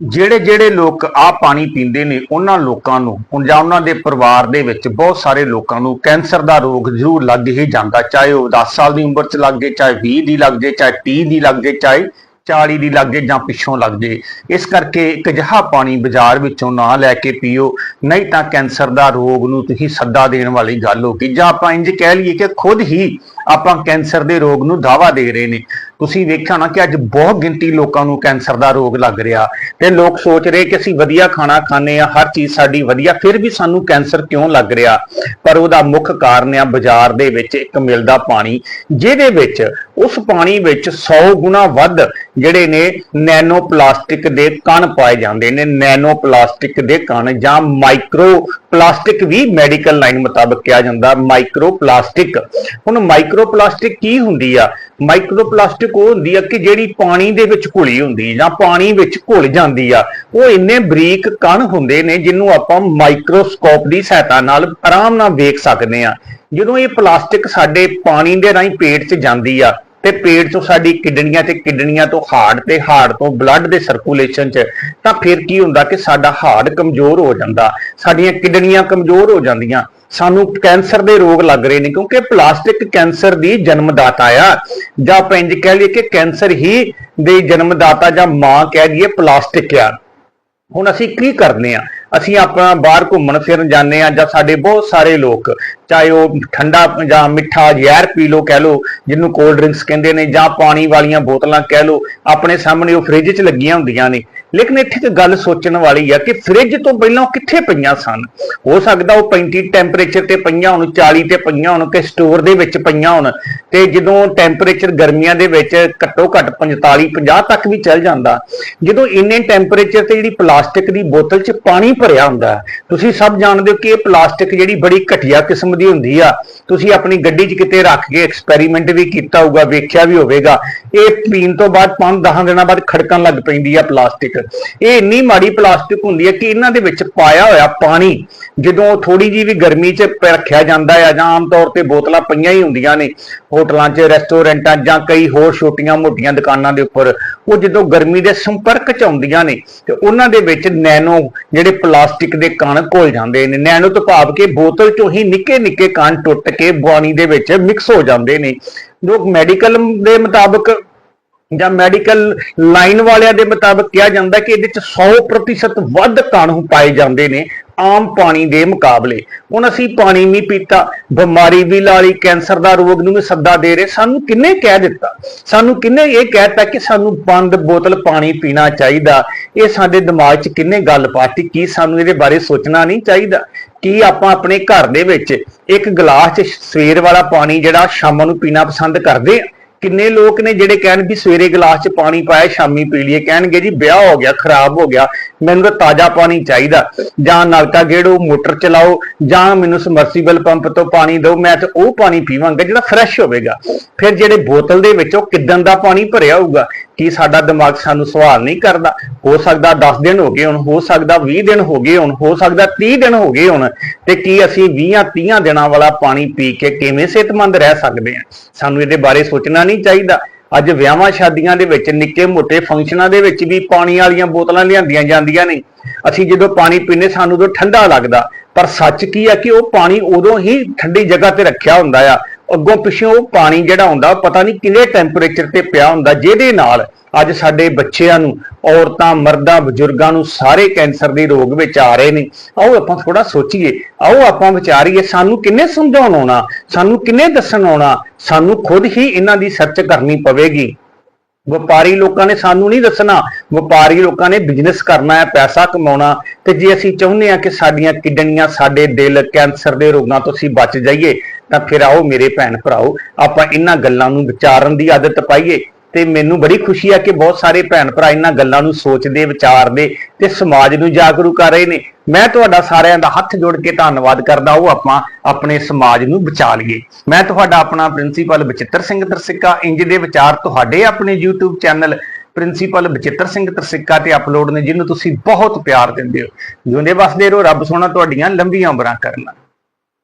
ਜਿਹੜੇ ਜਿਹੜੇ ਲੋਕ ਆ ਪਾਣੀ ਪੀਂਦੇ ਨੇ, ਉਹਨਾਂ ਲੋਕਾਂ ਨੂੰ, ਹੁਣ ਜਾਂ ਉਹਨਾਂ ਦੇ ਪਰਿਵਾਰ ਦੇ ਵਿੱਚ ਬਹੁਤ ਸਾਰੇ ਲੋਕਾਂ ਨੂੰ ਕੈਂਸਰ ਦਾ ਰੋਗ ਜ਼ਰੂਰ ਲੱਗ ਹੀ ਜਾਂਦਾ। ਚਾਹੇ ਉਹ 10 ਸਾਲ ਦੀ ਉਮਰ 'ਚ ਲੱਗ ਜੇ ਚਾਹੇ 20 ਦੀ ਲੱਗ ਜੇ ਚਾਹੇ 30 ਦੀ ਲੱਗ ਜੇ ਚਾਹੇ 40 ਦੀ ਲੱਗ ਜੇ ਜਾਂ ਪਿੱਛੋਂ ਲੱਗ ਜੇ ਇਸ ਕਰਕੇ ਇੱਕ ਅਜਿਹਾ ਪਾਣੀ ਬਾਜ਼ਾਰ ਵਿੱਚੋਂ ਨਾ ਲੈ ਕੇ ਪੀਓ। ਨਹੀਂ ਤਾਂ ਕੈਂਸਰ ਦਾ ਰੋਗ ਨੂੰ ਤੁਸੀਂ ਸੱਦਾ ਦੇਣ ਵਾਲੀ ਗੱਲ ਹੋਗੀ ਜਾਂ ਆਪਾਂ ਇੰਜ ਕਹਿ ਲਈਏ ਕਿ ਖੁਦ ਹੀ ਆਪਾਂ ਕੈਂਸਰ ਦੇ ਰੋਗ ਨੂੰ ਦਾਵਾ ਦੇ ਰਹੇ ਨੇ। ਤੁਸੀਂ ਵੇਖਿਆ ਨਾ ਕਿ ਅੱਜ ਬਹੁਤ ਗਿਣਤੀ ਲੋਕਾਂ ਨੂੰ ਕੈਂਸਰ ਦਾ ਰੋਗ ਲੱਗ ਰਿਹਾ ਤੇ ਲੋਕ ਸੋਚ ਰਹੇ ਕਿ ਅਸੀਂ ਵਧੀਆ ਖਾਣਾ ਖਾਂਦੇ ਆ ਹਰ ਚੀਜ਼ ਸਾਡੀ ਵਧੀਆ, ਫਿਰ ਵੀ ਸਾਨੂੰ ਕੈਂਸਰ ਕਿਉਂ ਲੱਗ ਰਿਹਾ? ਪਰ ਉਹਦਾ ਮੁੱਖ ਕਾਰਨ ਆ ਬਾਜ਼ਾਰ ਦੇ ਵਿੱਚ ਇੱਕ ਮਿਲਦਾ ਪਾਣੀ, ਜਿਹਦੇ ਵਿੱਚ ਉਸ ਪਾਣੀ ਵਿੱਚ 100 ਗੁਣਾ ਵੱਧ ਜਿਹੜੇ ਨੇ ਨੈਨੋ ਪਲਾਸਟਿਕ ਦੇ ਕਣ ਪਾਏ ਜਾਂਦੇ ਨੇ। ਨੈਨੋ ਪਲਾਸਟਿਕ ਦੇ ਕਣ ਜਾਂ ਮਾਈਕਰੋ ਪਲਾਸਟਿਕ ਵੀ ਮੈਡੀਕਲ ਲਾਈਨ ਮੁਤਾਬਕ ਕਿਹਾ ਜਾਂਦਾ। ਮਾਈਕਰੋ ਪਲਾਸਟਿਕ ਹੁਣ ਮਾਈਕਰੋ ਪਲਾਸਟਿਕ ਕੀ ਹੁੰਦੀ ਆ? ਮਾਈਕਰੋਪਲਾਸਟਿਕ ਉਹ ਹੁੰਦੀ ਆ ਕਿ ਜਿਹੜੀ ਪਾਣੀ ਦੇ ਵਿੱਚ ਘੁਲੀ ਹੁੰਦੀ ਜਾਂ ਪਾਣੀ ਵਿੱਚ ਘੁਲ ਜਾਂਦੀ ਆ। ਉਹ ਇੰਨੇ ਬਰੀਕ ਕਣ ਹੁੰਦੇ ਨੇ ਜਿਹਨੂੰ ਆਪਾਂ ਮਾਈਕਰੋਸਕੋਪ ਦੀ ਸਹਾਇਤਾ ਨਾਲ ਆਰਾਮ ਨਾਲ ਵੇਖ ਸਕਦੇ ਆ। ਜਦੋਂ ਇਹ ਪਲਾਸਟਿਕ ਸਾਡੇ ਪਾਣੀ ਦੇ ਰਾਹੀਂ ਪੇਟ 'ਚ ਜਾਂਦੀ ਆ ਤੇ ਪੇਟ ਚੋਂ ਸਾਡੀ ਕਿਡਨੀਆਂ ਤੇ ਕਿਡਨੀਆਂ ਤੋਂ ਹਾਰਟ ਤੇ ਹਾਰਟ ਤੋਂ ਬਲੱਡ ਦੇ ਸਰਕੂਲੇਸ਼ਨ 'ਚ, ਤਾਂ ਫਿਰ ਕੀ ਹੁੰਦਾ ਕਿ ਸਾਡਾ ਹਾਰਟ ਕਮਜ਼ੋਰ ਹੋ ਜਾਂਦਾ। ਸਾਡੀਆਂ ਕਿਡਨੀਆਂ ਕਮਜ਼ੋਰ ਹੋ ਜਾਂਦੀਆਂ। ਸਾਨੂੰ ਕੈਂਸਰ ਦੇ ਰੋਗ ਲੱਗ ਰਹੇ ਨੇ, ਕਿਉਂਕਿ ਪਲਾਸਟਿਕ ਕੈਂਸਰ ਦੀ ਜਨਮਦਾਤਾ ਆ। ਜਾਂ ਆਪਾਂ ਇੰਜ ਕਹਿ ਲਈਏ ਕਿ ਕੈਂਸਰ ਹੀ ਦੇ ਜਨਮਦਾਤਾ ਜਾਂ ਮਾਂ ਕਹਿ ਲਈਏ ਪਲਾਸਟਿਕ ਆ। ਹੁਣ ਅਸੀਂ ਕੀ ਕਰਨੇ ਆ? ਅਸੀਂ ਆਪਣਾ ਬਾਹਰ ਘੁੰਮਣ ਫਿਰਨ ਜਾਂਦੇ ਆ ਜਾਂ ਸਾਡੇ ਬਹੁਤ ਸਾਰੇ ਲੋਕ, ਚਾਹੇ ਉਹ ਠੰਡਾ ਜਾਂ ਮਿੱਠਾ ਜ਼ਹਿਰ ਪੀ ਲੋ ਕਹਿ ਲੋ ਜਿਹਨੂੰ ਕੋਲਡ ਡਰਿੰਕਸ ਕਹਿੰਦੇ ਨੇ ਜਾਂ ਪਾਣੀ ਵਾਲੀਆਂ ਬੋਤਲਾਂ ਕਹਿ ਲੋ ਆਪਣੇ ਸਾਹਮਣੇ ਉਹ ਫ੍ਰਿਜ 'ਚ ਲੱਗੀਆਂ ਹੁੰਦੀਆਂ ਨੇ। ਲੇਕਿਨ ਇੱਥੇ ਤੇ ਗੱਲ ਸੋਚਣ ਵਾਲੀ ਆ ਕਿ ਫ੍ਰਿਜ ਤੋਂ ਪਹਿਲਾਂ ਉਹ ਕਿੱਥੇ ਪਈਆਂ ਸਨ? ਹੋ ਸਕਦਾ ਉਹ 35 ਟੈਂਪਰੇਚਰ ਤੇ ਪਈਆਂ ਹੋਣ 40 ਤੇ ਪਈਆਂ ਹੋਣ ਕਿ ਸਟੋਰ ਦੇ ਵਿੱਚ ਪਈਆਂ ਹੋਣ ਤੇ ਜਦੋਂ ਟੈਂਪਰੇਚਰ ਗਰਮੀਆਂ ਦੇ ਵਿੱਚ ਘੱਟੋ ਘੱਟ 45 50 ਤੱਕ ਵੀ ਚੱਲ ਜਾਂਦਾ, ਜਦੋਂ ਇੰਨੇ ਟੈਂਪਰੇਚਰ ਤੇ ਜਿਹੜੀ ਪਲਾਸਟਿਕ ਦੀ ਬੋਤਲ 'ਚ ਪਾਣੀ ਭਰਿਆ ਹੁੰਦਾ, ਤੁਸੀਂ ਸਭ ਜਾਣਦੇ ਹੋ ਕਿ ਇਹ ਪਲਾਸਟਿਕ ਜਿਹੜੀ ਬੜੀ ਘਟੀਆ ਕਿਸਮ ਦੀ ਹੁੰਦੀ ਆ। ਤੁਸੀਂ ਆਪਣੀ ਗੱਡੀ 'ਚ ਕਿਤੇ ਰੱਖ ਕੇ ਐਕਸਪੈਰੀਮੈਂਟ ਵੀ ਕੀਤਾ ਹੋਊਗਾ, ਵੇਖਿਆ ਵੀ ਹੋਵੇਗਾ। ਇਹ ਪੀਣ ਤੋਂ ਬਾਅਦ 5-10 ਦਿਨਾਂ ਬਾਅਦ ਖੜਕਣ ਲੱਗ ਪੈਂਦੀ ਆ ਪਲਾਸਟਿਕ। ਇਹ ਇੰਨੀ ਮਾੜੀ ਪਲਾਸਟਿਕ ਹੁੰਦੀ ਹੈ ਕਿ ਇਹਨਾਂ ਦੇ ਵਿੱਚ ਪਾਇਆ ਹੋਇਆ ਪਾਣੀ, ਜਦੋਂ ਥੋੜੀ ਜੀ ਵੀ ਗਰਮੀ 'ਚ ਰੱਖਿਆ ਜਾਂਦਾ ਆ ਜਾਂ ਆਮ ਤੌਰ ਤੇ ਬੋਤਲਾਂ ਪਈਆਂ ਹੀ ਹੁੰਦੀਆਂ ਨੇ, ਹੋਟਲਾਂ 'ਚ, ਰੈਸਟੋਰੈਂਟਾਂ ਜਾਂ ਕਈ ਹੋਰ ਛੋਟੀਆਂ-ਮੋਟੀਆਂ ਦੁਕਾਨਾਂ ਦੇ ਉੱਪਰ, ਉਹ ਜਦੋਂ ਗਰਮੀ ਦੇ ਸੰਪਰਕ 'ਚ ਆਉਂਦੀਆਂ ਨੇ, ਤੇ ਉਹਨਾਂ ਦੇ ਵਿੱਚ ਨੈਨੋ ਜਿਹੜੇ ਪਲਾਸਟਿਕ ਦੇ ਕਣ ਘੁਲ ਜਾਂਦੇ ਨੇ, ਨੈਨੋ ਤੋਂ ਭਾਵ ਕਿ ਬੋਤਲ 'ਚੋਂ ਹੀ ਨਿੱਕੇ-ਨਿੱਕੇ ਕਣ ਟੁੱਟ ਕੇ ਪਾਣੀ ਦੇ ਵਿੱਚ ਮਿਕਸ ਹੋ ਜਾਂਦੇ ਨੇ। ਜੋ ਮੈਡੀਕਲ ਦੇ ਮੁਤਾਬਕ ਜਾਂ ਮੈਡੀਕਲ ਲਾਈਨ ਵਾਲਿਆਂ ਦੇ ਮੁਤਾਬਕ ਕਿਹਾ ਜਾਂਦਾ ਕਿ ਇਹਦੇ ਚ 100% ਵੱਧ ਕਾਣੂ ਪਾਏ ਜਾਂਦੇ ਨੇ ਆਮ ਪਾਣੀ ਦੇ ਮੁਕਾਬਲੇ। ਹੁਣ ਅਸੀਂ ਪਾਣੀ ਵੀ ਪੀਤਾ, ਬਿਮਾਰੀ ਵੀ ਲਾ ਲਈ, ਕੈਂਸਰ ਦਾ ਰੋਗ ਨੂੰ ਵੀ ਸੱਦਾ ਦੇ ਰਹੇ, ਸਾਨੂੰ ਕਿੰਨੇ ਕਹਿ ਦਿੱਤਾ? ਸਾਨੂੰ ਕਿੰਨੇ ਇਹ ਕਹਿਤਾ ਕਿ ਸਾਨੂੰ ਬੰਦ ਬੋਤਲ ਪਾਣੀ ਪੀਣਾ ਚਾਹੀਦਾ। ਇਹ ਸਾਡੇ ਦਿਮਾਗ 'ਚ ਕਿੰਨੇ ਗੱਲ ਪਾਤੀ, ਕੀ ਸਾਨੂੰ ਇਹਦੇ ਬਾਰੇ ਸੋਚਣਾ ਨਹੀਂ ਚਾਹੀਦਾ? ਕੀ ਆਪਾਂ ਆਪਣੇ ਘਰ ਦੇ ਵਿੱਚ ਇੱਕ ਗਲਾਸ 'ਚ ਸਵੇਰ ਵਾਲਾ ਪਾਣੀ ਜਿਹੜਾ ਸ਼ਾਮ ਨੂੰ ਪੀਣਾ ਪਸੰਦ ਕਰਦੇ ਆ? ਕਿੰਨੇ ਲੋਕ ਨੇ ਜਿਹੜੇ ਕਹਿਣ ਵੀ ਸਵੇਰੇ ਗਲਾਸ 'ਚ ਪਾਣੀ ਪਾਇਆ, ਸ਼ਾਮੀ ਪੀ ਲਈਏ। ਕਹਿਣਗੇ ਜੀ, ਵਿਆਹ ਹੋ ਗਿਆ, ਖਰਾਬ ਹੋ ਗਿਆ। ਮੈਨੂੰ ਤਾਂ ਤਾਜ਼ਾ ਪਾਣੀ ਚਾਹੀਦਾ। ਜਾਂ ਨਲਕਾ ਗੇੜੋ, ਮੋਟਰ ਚਲਾਓ, ਜਾਂ ਮੈਨੂੰ ਸਮਰਸੀਬਲ ਪੰਪ ਤੋਂ ਪਾਣੀ ਦਿਓ, ਮੈਂ ਤਾਂ ਉਹ ਪਾਣੀ ਪੀਵਾਂਗਾ ਜਿਹੜਾ ਫਰੈਸ਼ ਹੋਵੇਗਾ। ਫਿਰ ਜਿਹੜੇ ਬੋਤਲ ਦੇ ਵਿੱਚ ਉਹ ਕਿਦਾਂ ਦਾ ਪਾਣੀ ਭਰਿਆ ਹੋਊਗਾ? ਕੀ ਸਾਡਾ ਦਿਮਾਗ ਸਾਨੂੰ ਸਵਾਲ ਨਹੀਂ ਕਰਦਾ। ਹੋ ਸਕਦਾ 10 ਦਿਨ ਹੋ ਗਏ ਹੁਣ, ਹੋ ਸਕਦਾ 20 ਦਿਨ ਹੋ ਗਏ ਹੁਣ, ਹੋ ਸਕਦਾ 30 ਦਿਨ ਹੋ ਗਏ ਹੁਣ, ਤੇ ਕੀ ਅਸੀਂ 20 30 ਦਿਨਾਂ ਵਾਲਾ ਪਾਣੀ ਪੀ ਕੇ ਕਿਵੇਂ ਸਿਹਤਮੰਦ ਰਹਿ ਸਕਦੇ ਹਾਂ? ਸਾਨੂੰ ਇਹਦੇ ਬਾਰੇ ਸੋਚਣਾ ਨਹੀਂ ਚਾਹੀਦਾ। ਅੱਜ ਵਿਆਹਾਂ ਸ਼ਾਦੀਆਂ ਦੇ ਵਿੱਚ ਨਿੱਕੇ ਮੋਟੇ ਫੰਕਸ਼ਨਾਂ ਦੇ ਵਿੱਚ ਵੀ ਪਾਣੀ ਵਾਲੀਆਂ ਬੋਤਲਾਂ ਲਿਆਂਦੀਆਂ ਜਾਂਦੀਆਂ ਨੇ। ਅਸੀਂ ਜਦੋਂ ਪਾਣੀ ਪੀਨੇ ਸਾਨੂੰ ਉਦੋਂ ਠੰਡਾ ਲੱਗਦਾ। ਪਰ ਸੱਚ ਕੀ ਹੈ ਕਿ ਉਹ ਪਾਣੀ ਉਦੋਂ ਹੀ ਠੰਡੀ ਜਗ੍ਹਾ ਤੇ ਰੱਖਿਆ ਹੁੰਦਾ ਆ। ਅੱਗੋਂ ਪਿੱਛੋਂ ਉਹ ਪਾਣੀ ਜਿਹੜਾ ਹੁੰਦਾ, ਉਹ ਪਤਾ ਨਹੀਂ ਕਿੰਨੇ ਟੈਂਪਰੇਚਰ ਤੇ ਪਿਆ ਹੁੰਦਾ, ਜਿਹਦੇ ਨਾਲ ਅੱਜ ਸਾਡੇ ਬੱਚਿਆਂ ਨੂੰ, ਔਰਤਾਂ, ਮਰਦਾਂ, ਬਜ਼ੁਰਗਾਂ ਨੂੰ ਸਾਰੇ ਕੈਂਸਰ ਦੇ ਰੋਗ ਵਿੱਚ ਆ ਰਹੇ ਨੇ। ਆਓ ਆਪਾਂ ਥੋੜਾ ਸੋਚੀਏ। ਆਓ ਆਪਾਂ ਵਿਚਾਰੀਏ, ਸਾਨੂੰ ਕਿੰਨੇ ਸਮਝਾਉਣ ਆਉਣਾ, ਸਾਨੂੰ ਕਿੰਨੇ ਦੱਸਣ ਆਉਣਾ, ਸਾਨੂੰ ਖੁਦ ਹੀ ਇਹਨਾਂ ਦੀ ਸਰਚ ਕਰਨੀ ਪਵੇਗੀ। ਵਪਾਰੀ ਲੋਕਾਂ ਨੇ ਸਾਨੂੰ ਨਹੀਂ ਦੱਸਣਾ। ਵਪਾਰੀ ਲੋਕਾਂ ਨੇ ਬਿਜ਼ਨਸ ਕਰਨਾ ਹੈ, ਪੈਸਾ ਕਮਾਉਣਾ। ਤੇ ਜੇ ਅਸੀਂ ਚਾਹੁੰਦੇ ਹਾਂ ਕਿ ਸਾਡੀਆਂ ਕਿਡਨੀਆਂ ਸਾਡੇ ਦਿਲ ਕੈਂਸਰ ਦੇ ਰੋਗਾਂ ਤੋਂ ਅਸੀਂ ਬਚ ਜਾਈਏ, ਤਾਂ ਫਿਰ ਆਓ ਮੇਰੇ ਭੈਣ ਭਰਾਓ, ਆਪਾਂ ਇਹਨਾਂ ਗੱਲਾਂ ਨੂੰ ਵਿਚਾਰਨ ਦੀ ਆਦਤ ਪਾਈਏ। ਤੇ ਮੈਨੂੰ ਬੜੀ ਖੁਸ਼ੀ ਆ ਕਿ ਬਹੁਤ ਸਾਰੇ ਭੈਣ ਭਰਾ ਇਹਨਾਂ ਗੱਲਾਂ ਨੂੰ ਸੋਚਦੇ, ਵਿਚਾਰਦੇ ਤੇ ਸਮਾਜ ਨੂੰ ਜਾਗਰੂਕ ਕਰ ਰਹੇ ਨੇ। ਮੈਂ ਤੁਹਾਡਾ ਸਾਰਿਆਂ ਦਾ ਹੱਥ ਜੋੜ ਕੇ ਧੰਨਵਾਦ ਕਰਦਾ ਉਹ ਆਪਾਂ ਆਪਣੇ ਸਮਾਜ ਨੂੰ ਬਚਾ ਲਈਏ ਮੈਂ ਤੁਹਾਡਾ ਆਪਣਾ ਪ੍ਰਿੰਸੀਪਲ ਬਚਿੱਤਰ ਸਿੰਘ ਤਰਸਿੱਕਾ ਇੰਜ ਦੇ ਵਿਚਾਰ ਤੁਹਾਡੇ ਆਪਣੇ YouTube channel principal Bachittar Singh Tarsikka ਤੇ ਅਪਲੋਡ ਨੇ, ਜਿਹਨੂੰ ਤੁਸੀਂ ਬਹੁਤ ਪਿਆਰ ਦਿੰਦੇ ਹੋ। ਜਿਉਂਦੇ ਵਸਦੇ ਰਹੋ, ਰੱਬ ਸੋਹਣਾ ਤੁਹਾਡੀਆਂ ਲੰਬੀਆਂ ਉਮਰਾਂ ਕਰਨਾ।